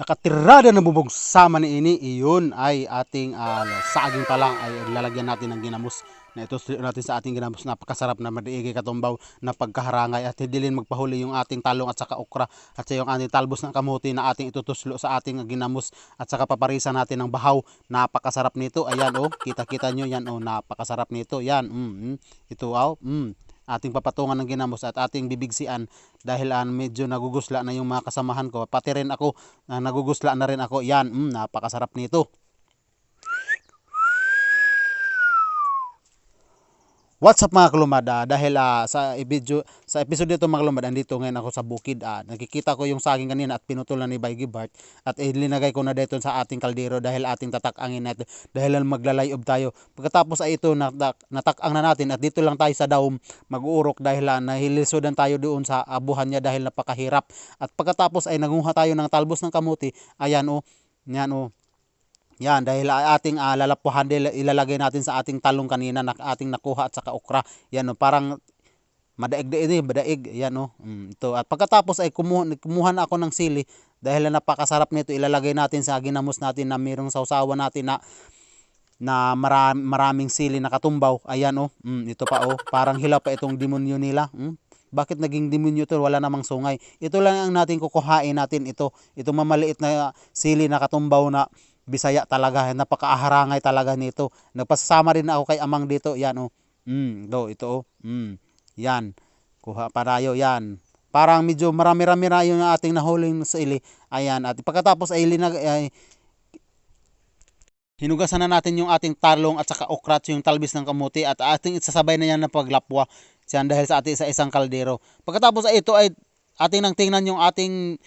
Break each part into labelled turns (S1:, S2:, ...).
S1: nakatirada na bubog sama ni ini. Iyon ay ating ah, saging pa lang. Ay lalagyan natin ng ginamos na ito. Natin sa ating ginamos. Napakasarap na madiigi katumbaw na pagkaharangay. At hindi magpahuli yung ating talong at saka okra. At sa yung ating talbos ng kamuti na ating itutuslo sa ating ginamos. At saka paparisan natin ng bahaw. Napakasarap nito. Ayan oh kita kita nyo yan oh napakasarap nito. Yan mm, mm. ito oh mm ating papatungan ng ginamos at ating bibigsian dahil ah, medyo nagugusla na yung mga kasamahan ko. Pati rin ako na nagugusla na rin ako. Yan mm, napakasarap nito What's up mga kalumad? Ah, dahil ah, sa video sa episode nito mga kalumad andito ngayon ako sa bukid ah, nakikita ko yung saging kanina at pinutulan ni Bay Gibart at ilinagay ko na dito sa ating kaldero dahil ating tatakangin natin dahil maglalayog tayo. Pagkatapos ay ito natak, natakang na natin at dito lang tayo sa daom mag-uurok dahil ah, nahilisodan tayo doon sa abuhan niya dahil napakahirap. At pagkatapos ay nanguha tayo ng talbos ng kamuti. Ayan oh. Yan oh yan, dahil ah, ating uh, lalapuhan, dahil ilalagay natin sa ating talong kanina na ating nakuha at saka okra. Yan, no, parang madaig din eh, madaig. Yan, no. Mm, ito. At pagkatapos ay kumuha, kumuha na ako ng sili dahil napakasarap nito. Ilalagay natin sa ginamos natin na mayroong sausawa natin na na maram, maraming sili na katumbaw. Ayan, oh. Mm, ito pa, oh. Parang hila pa itong demonyo nila. Mm. Bakit naging demonyo to? Wala namang sungay. Ito lang ang natin kukuhain natin ito. Ito mamaliit na sili na katumbaw na Bisaya talaga, napakaaharangay talaga nito. Nagpasasama rin ako kay Amang dito, yan oh. Mm, do, ito oh. Mm, yan. Kuha parayo, yan. Parang medyo marami-rami na yung ating nahuling sa ili. Ayan, at pagkatapos ay linag ay, hinugasan na natin yung ating talong at saka okra at yung talbis ng kamuti at ating isasabay na yan ng paglapwa siyan dahil sa ating sa isang kaldero. Pagkatapos ay ito ay ating nang tingnan yung ating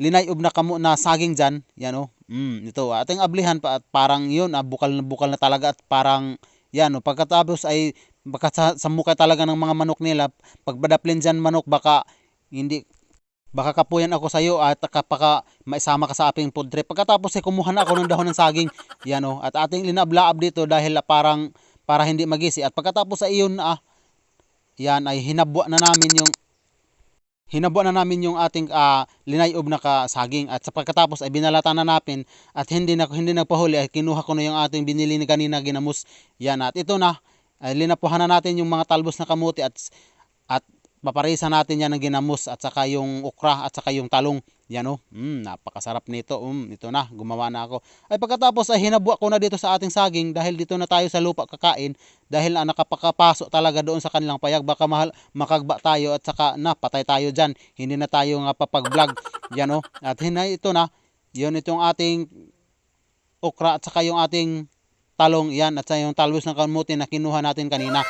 S1: linayob na kamo na saging dyan. Yan o. Oh. Mm, ito ating ablihan pa at parang yun, ah, bukal na bukal na talaga at parang yan o. Oh. Pagkatapos ay baka sa, sa mukha talaga ng mga manok nila, pag badaplin dyan manok baka hindi baka kapuyan ako sa iyo at kapaka maisama ka sa ating food trip. Pagkatapos ay kumuha na ako ng dahon ng saging. Yan o. At ating linablaab dito dahil parang para hindi magisi. At pagkatapos ay iyon ah, yan ay hinabwa na namin yung hinabuan na namin yung ating uh, linayob na kasaging at sa pagkatapos ay binalatan na natin at hindi na hindi nagpahuli ay kinuha ko na yung ating binili ni kanina ginamos. Yan at ito na ay linapuhan na natin yung mga talbos na kamuti at at paparisa natin yan ng ginamos at saka yung okra at saka yung talong. Yan o, oh. mm, napakasarap nito. Um, ito na, gumawa na ako. Ay pagkatapos ay hinabuak ko na dito sa ating saging dahil dito na tayo sa lupa kakain dahil ah, nakapakapasok talaga doon sa kanilang payag. Baka mahal, makagba tayo at saka na, patay tayo dyan. Hindi na tayo nga papag-vlog. Yan o, oh. at hinay ito na, yun itong ating okra at saka yung ating talong yan at saka yung talbos ng kamuti na kinuha natin kanina.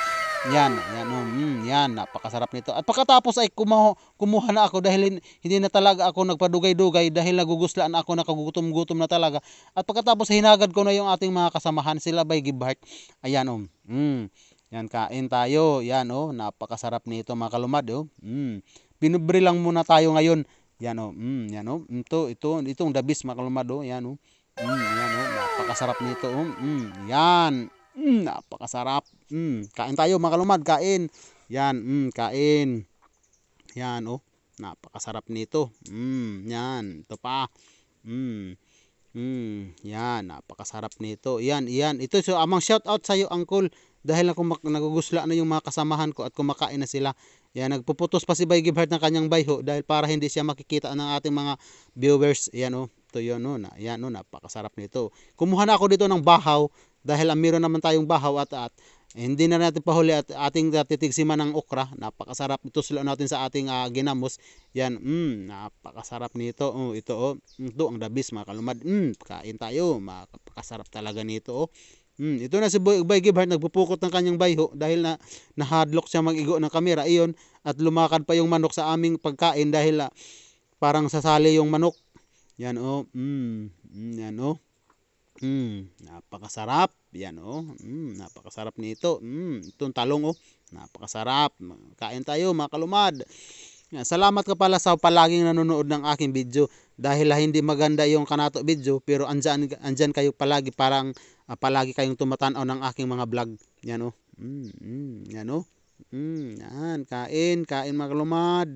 S1: Yan, yan, oh, mm, yan, napakasarap nito. At pagkatapos ay kumuha, kumuha na ako dahil hindi na talaga ako nagpadugay-dugay dahil naguguslaan ako, nakagutom-gutom na talaga. At pagkatapos hinagad ko na yung ating mga kasamahan sila by Gibhart. Ayan, oh, mm, yan, kain tayo. Yan, oh, napakasarap nito mga kalumad, oh. Mm, binubri lang muna tayo ngayon. Yan, oh, mm, yan, oh, ito, ito, itong dabis mga kalumad, oh, yan, oh. Mm, yan, oh, napakasarap nito, oh. Mm, yan, Mm, napakasarap. Mm, kain tayo mga kalumad, kain. Yan, mm, kain. Yan, oh. Napakasarap nito. Mm, yan, ito pa. Mm. Mm, yan, napakasarap nito. Yan, yan. Ito so amang shout out sa iyo, Uncle, dahil ako nagugusla na yung mga kasamahan ko at kumakain na sila. Yan, nagpuputos pa si Bay Gibhart ng kanyang bayho dahil para hindi siya makikita ng ating mga viewers. Yan, oh. Ito yun, oh. Na, yan, oh. Napakasarap nito. Kumuha na ako dito ng bahaw dahil ang meron naman tayong bahaw at at eh, hindi na natin pahuli at ating titigsiman ng okra. Napakasarap ito sila natin sa ating uh, ginamos. Yan mm, napakasarap nito. Oh, ito oh, ito ang dabis mga kalumad. Mm, kain tayo. Napakasarap talaga nito oh. Mm, ito na si Boy, Boy Gibhart nagpupukot ng kanyang bayho dahil na nahadlock siya mag-igo ng kamera. Iyon at lumakad pa yung manok sa aming pagkain dahil uh, parang sasali yung manok. Yan oh. Mm, mm yan oh Mm, napakasarap. Yan oh. Mm, napakasarap nito. Mm, itong talong oh. Napakasarap. Kain tayo mga kalumad. Salamat ka pala sa palaging nanonood ng aking video dahil hindi maganda yung kanato video pero andyan, andyan kayo palagi parang uh, palagi kayong tumatanaw ng aking mga vlog. Yan oh. Mm, mm, yan oh. Mm, yan, kain, kain mga kalumad.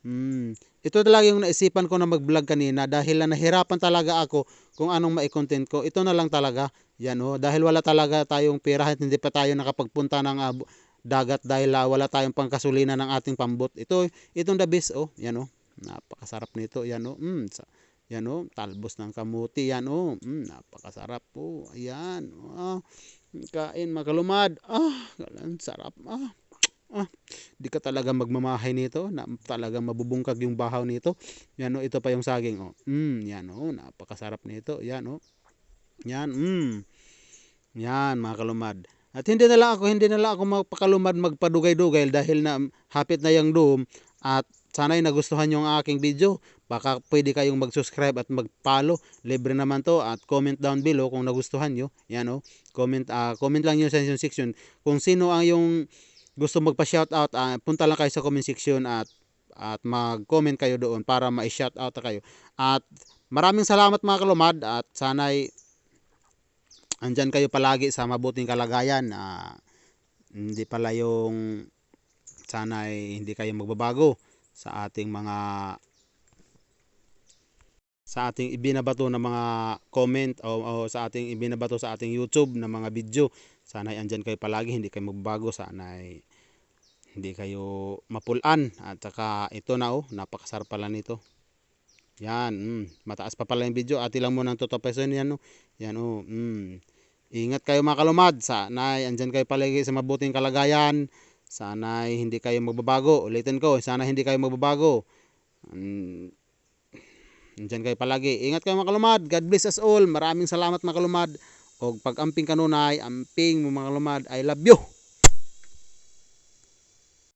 S1: Mm. Ito talaga yung naisipan ko na mag-vlog kanina dahil na nahirapan talaga ako kung anong mai-content ko. Ito na lang talaga. Yan oh, dahil wala talaga tayong pera at hindi pa tayo nakapagpunta ng bu- dagat dahil ah, wala tayong pangkasulina ng ating pambot. Ito, itong the best oh. Yan oh. Napakasarap nito. Yan oh. Mm, yan oh, talbos ng kamuti. Yan oh. Mm, napakasarap po. Oh. Ayan. Ah, kain makalumad. Ah, sarap. Ah. Ah, di ka talaga magmamahay nito, na talagang mabubungkag yung bahaw nito. Yan oh, ito pa yung saging oh. Mm, yan oh, napakasarap nito. Yan oh. Yan, mm. Yan mga kalumad. At hindi na lang ako, hindi na lang ako magpakalumad magpadugay-dugay dahil na hapit na yung doom at sana'y nagustuhan yung aking video. Baka pwede kayong mag-subscribe at mag-follow. Libre naman to at comment down below kung nagustuhan nyo. Yan oh. Comment, ah, comment lang nyo sa section. Kung sino ang yung gusto magpa-shoutout, ah, punta lang kayo sa comment section at at mag-comment kayo doon para ma-shoutout kayo. At maraming salamat mga kalumad at sana'y andyan kayo palagi sa mabuting kalagayan. Ah, hindi pala yung sana'y hindi kayo magbabago sa ating mga sa ating ibinabato na mga comment o, o sa ating ibinabato sa ating YouTube na mga video. Sana'y andyan kayo palagi, hindi kayo magbabago. Sana'y hindi kayo mapulan. At saka ito na oh, napakasarap pala nito. Yan, mm, mataas pa pala yung video. Ati lang mo ng 2 peso yan oh. Yan oh, mm. Ingat kayo mga kalumad. Sana'y andyan kayo palagi sa mabuting kalagayan. Sana'y hindi kayo magbabago. Ulitin ko, sana hindi kayo magbabago. Mm, Diyan kayo palagi. Ingat kayo mga kalumad. God bless us all. Maraming salamat mga kalumad. O pag amping kanunay, amping mga kalumad. I love you.